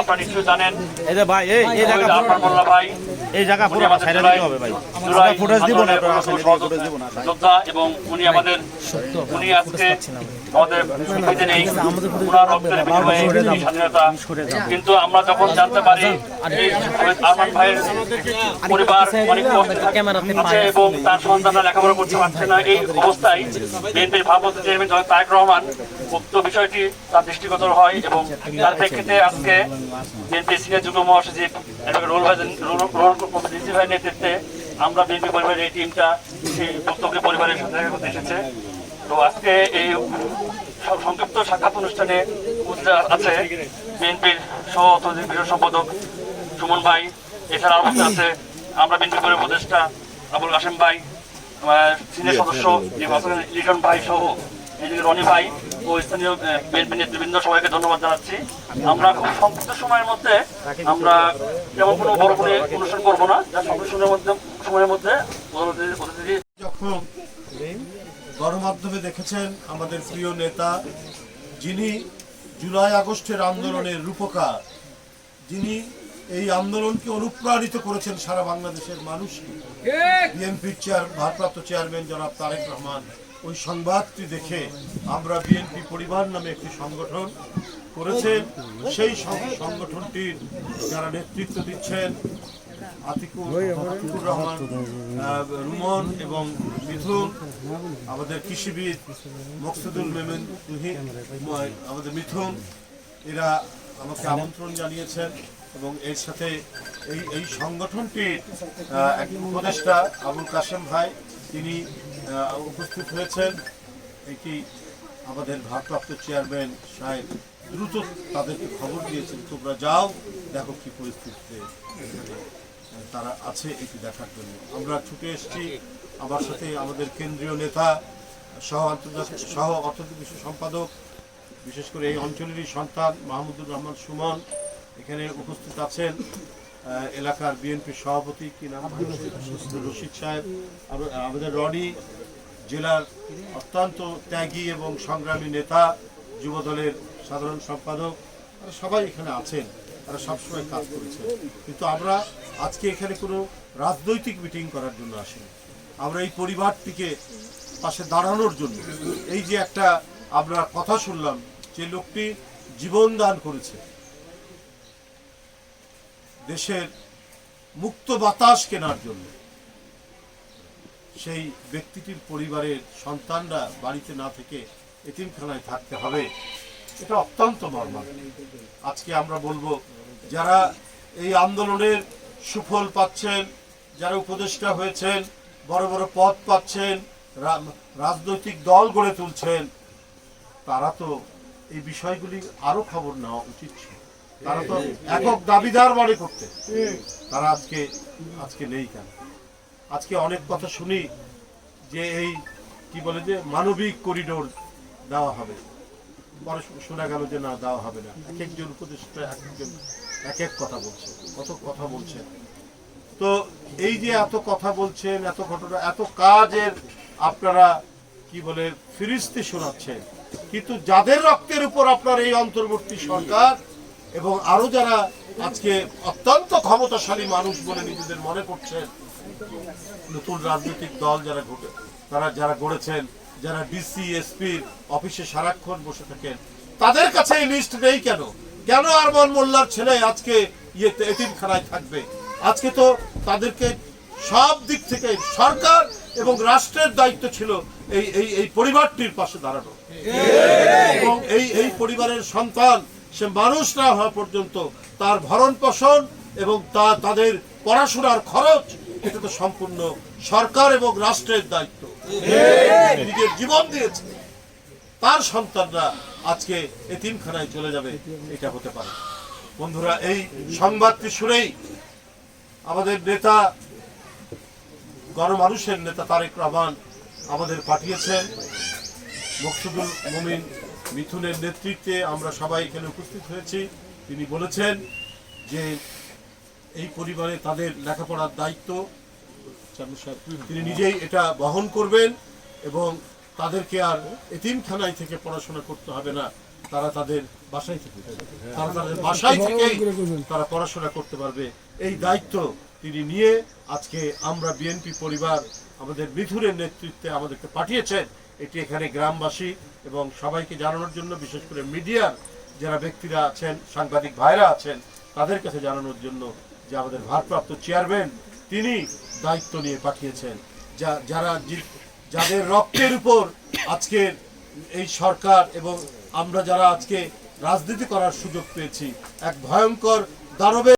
আপনারা নিশ্চয়ই জানেন। এই যে ভাই এই জায়গা আপনার মোল্লা ভাই। এই জায়গা পুরো জুলাই- দিতে হবে ভাই। জুলাই ফুটেজ দিব না আপনারা আসলে ফুটেজ দিব না। এবং উনি আমাদের উনি আজকে আমাদের পৃথিবীতে নেই। ওনার রক্তের বিনিময়ে স্বাধীনতা। কিন্তু আমরা যখন জানতে পারি আরমান ভাইয়ের পরিবার অনেক আছে এবং তার সন্তানরা লেখাপড়া করতে পারছে না। এই অবস্থায় বিএনপির ভারপ্রাপ্ত চেয়ারম্যান তারেক রহমান উক্ত বিষয়টি তার দৃষ্টিগোচর হয় এবং তার প্রেক্ষিতে আজকে বিএনপি সিনিয়র যুগ্ম মহাসচিব রোল রোল ডিসি ভাইয়ের নেতৃত্বে আমরা বিএনপি পরিবারের এই টিমটা সেই ভুক্তভোগী পরিবারের সাথে দেখা করতে এসেছে তো আজকে এই সংক্ষিপ্ত সাক্ষাৎ অনুষ্ঠানে আছে বিএনপির সহ অর্থনৈতিক বীর সম্পাদক সুমন ভাই। এছাড়া আছে। আমরা বিএনপি পরিবার উপদেষ্টা আবুল কাশেম ভাই সিনিয়র সদস্য লিটন ভাই সহ এদিকে রনি ভাই ও স্থানীয় বিএনপি নেতৃবৃন্দ সবাইকে ধন্যবাদ জানাচ্ছি। আমরা খুব সংক্ষিপ্ত সময়ের মধ্যে আমরা তেমন কোনো বড় করে অনুষ্ঠান করব না যা সংক্ষিপ্ত সময়ের মধ্যে সময়ের মধ্যে যখন গণমাধ্যমে দেখেছেন আমাদের প্রিয় নেতা যিনি জুলাই আগস্টের আন্দোলনের রূপকার যিনি এই আন্দোলনকে অনুপ্রাণিত করেছেন সারা বাংলাদেশের মানুষকে বিএনপির চেয়ার ভারপ্রাপ্ত চেয়ারম্যান জনাব তারেক রহমান। ওই সংবাদটি দেখে আমরা বিএনপি পরিবার নামে একটি সংগঠন করেছেন সেই সংগঠনটির যারা নেতৃত্ব দিচ্ছেন, আতিকুর রহমান রুমন এবং মিথুন, আমাদের কৃষিবিদ মকসুদুল মেমেন আমাদের মিথুন, এরা আমাকে আমন্ত্রণ জানিয়েছেন এবং এর সাথে এই এই সংগঠনটির উপদেষ্টা আবুল কাশেম ভাই তিনি উপস্থিত হয়েছেন। এটি আমাদের ভারপ্রাপ্ত চেয়ারম্যান সাহেব দ্রুত তাদেরকে খবর দিয়েছেন। তোমরা যাও, দেখো কি পরিস্থিতিতে তারা আছে এটি দেখার জন্য। আমরা ছুটে এসেছি। আমার সাথে আমাদের কেন্দ্রীয় নেতা, সহ আন্তর্জাতিক, সহ অর্থনৈতিক বিশ্ব সম্পাদক, বিশেষ করে এই অঞ্চলেরই সন্তান মাহমুদুর রহমান সুমন এখানে উপস্থিত আছেন। এলাকার বিএনপির সভাপতি কি নাম? রশিদ সাহেব। আর- আমাদের রনি জেলার অত্যন্ত ত্যাগী এবং সংগ্রামী নেতা যুবদলের সাধারণ সম্পাদক। তারা সবাই এখানে আছেন। তারা সবসময় কাজ করেছেন। কিন্তু আমরা আজকে এখানে কোনো রাজনৈতিক মিটিং করার জন্য আসিনি। আমরা এই পরিবারটিকে পাশে দাঁড়ানোর জন্য। এই যে একটা আমরা কথা শুনলাম যে লোকটি জীবন দান করেছে দেশের মুক্ত বাতাস কেনার জন্য। সেই ব্যক্তিটির পরিবারের সন্তানরা বাড়িতে না থেকে এতিমখানায় থাকতে হবে, এটা অত্যন্ত মর্মান্তিক। আজকে আমরা বলব, যারা এই আন্দোলনের সুফল পাচ্ছেন, যারা উপদেষ্টা হয়েছেন, বড় বড় পদ পাচ্ছেন রাজনৈতিক দল গড়ে তুলছেন, তারা তো এই বিষয়গুলি আরও খবর নেওয়া উচিত ছিল। তারা তো একক দাবিদার মনে করতে। তারা আজকে আজকে নেই কেন? আজকে অনেক কথা শুনি যে এই, কি বলে যে, মানবিক করিডোর দেওয়া হবে। পরে শোনা গেল যে না, দেওয়া হবে না। এক একজন উপদেষ্টা এক একজন, এক এক কথা বলছে, কত কথা বলছেন তো এই যে এত কথা বলছেন, এত ঘটনা, এত কাজের আপনারা, কি বলে, ফিরিস্তি শোনাচ্ছেন। কিন্তু যাদের রক্তের উপর আপনার এই অন্তর্বর্তী সরকার এবং আরও যারা আজকে অত্যন্ত ক্ষমতাশালী মানুষ বলে নিজেদের মনে করছেন, নতুন রাজনৈতিক দল যারা ঘটে, তারা যারা গড়েছেন, যারা ডিসি এসপির অফিসে সারাক্ষণ বসে থাকেন, তাদের কাছে এই লিস্ট নেই কেন? কেন আরমান মোল্লার ছেলে আজকে ইয়েতে এতিমখানায় থাকবে? আজকে তো তাদেরকে সব দিক থেকে সরকার এবং রাষ্ট্রের দায়িত্ব ছিল এই এই এই পরিবারটির পাশে দাঁড়ানো। এবং এই এই পরিবারের সন্তান সে মানুষ না হওয়া পর্যন্ত তার ভরণ পোষণ এবং তা তাদের পড়াশোনার খরচ এটা তো সম্পূর্ণ সরকার এবং রাষ্ট্রের দায়িত্ব। নিজের জীবন দিয়েছে। তার সন্তানরা আজকে এতিমখানায় চলে যাবে এটা হতে পারে। বন্ধুরা এই সংবাদটি শুনেই আমাদের নেতা গণমানুষের নেতা তারেক রহমান আমাদের পাঠিয়েছেন। মকসুদুল মমিন মিথুনের নেতৃত্বে আমরা সবাই এখানে উপস্থিত হয়েছি। তিনি বলেছেন যে এই পরিবারে তাদের লেখাপড়ার দায়িত্ব। তিনি নিজেই এটা বহন করবেন এবং তাদেরকে আর এতিমখানায় থেকে পড়াশোনা করতে হবে না। তারা তাদের বাসায় থেকে তারা তাদের বাসায় থেকেই তারা পড়াশোনা করতে পারবে। এই দায়িত্ব তিনি নিয়ে আজকে আমরা বিএনপি পরিবার আমাদের মিথুনের নেতৃত্বে আমাদেরকে পাঠিয়েছেন। এটি এখানে গ্রামবাসী এবং সবাইকে জানানোর জন্য, বিশেষ করে মিডিয়ার যারা ব্যক্তিরা আছেন, সাংবাদিক ভাইরা আছেন, তাদের কাছে জানানোর জন্য যে আমাদের ভারপ্রাপ্ত চেয়ারম্যান তিনি দায়িত্ব নিয়ে পাঠিয়েছেন। যা, যারা যাদের রক্তের উপর আজকের এই সরকার এবং আমরা যারা আজকে রাজনীতি করার সুযোগ পেয়েছি, এক ভয়ঙ্কর দানবের